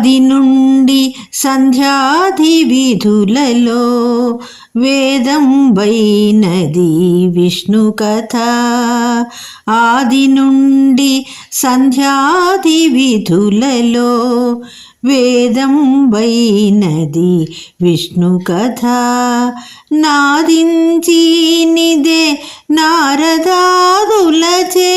ఆది నుండి సంధ్యాది విధులలో వేదం వైనది విష్ణు కథ. ఆది నుండి సంధ్యాది విధులలో వేదం వైనది విష్ణు కథ. నాదించినిదే నారదాదులచే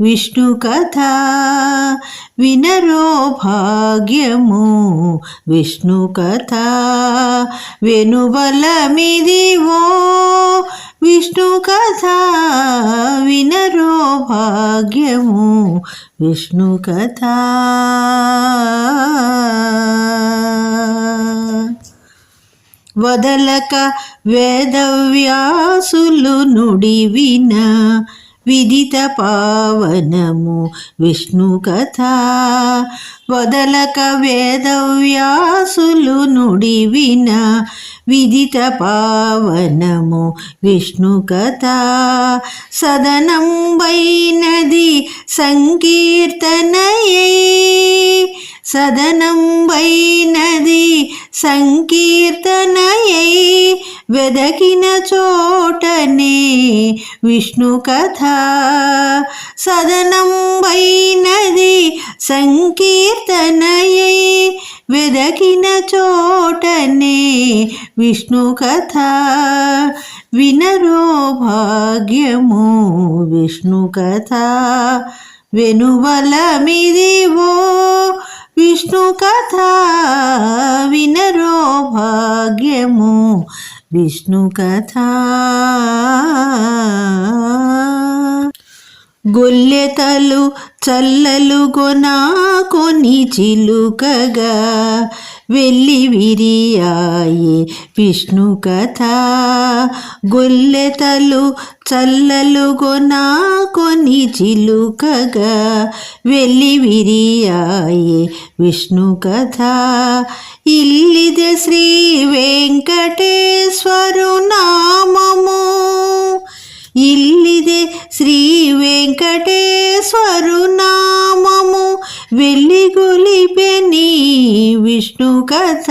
విష్ణు కథ వినరో భాగ్యము. విష్ణు కథ వెనుబలమిదివో. విష్ణు కథ వినరో భాగ్యము. విష్ణు కథ. వదలక వేదవ్యాసులు నుడివిన విదిత పావనము. విష్ణు కథ వదలక వేదవ్యాసులు నుడివిన విదిత పావనము. విష్ణు కథ సదనంబైనది సంకీర్తనయే. సదనంబైనది సంకీర్తనయ. వెదకిన చోటనే విష్ణు కథ. సదనంబైనది సంకీర్తనయై వెదకిన చోటనే విష్ణు కథ. వినరో భాగ్యము విష్ణు కథ. వెనుబలమిదివో విష్ణు కథ. వినరో భాగ్యము విష్ణు కథ. గొల్లెతలు చల్లలు గొనా కొని చిలుకగా వెళ్ళి విరియాయే విష్ణు కథ. గొల్లెతలు చల్లలు గొనా కొని చిలుకగా. వెళ్ళి విరియాయే విష్ణు కథ. ఇల్లిదే శ్రీ వెంకటేశ్వరు నామము ఇల్లిదే శ్రీ వెంకటేశ్వరు నామము వెళ్ళి గొలిపెని విష్ణు కథ.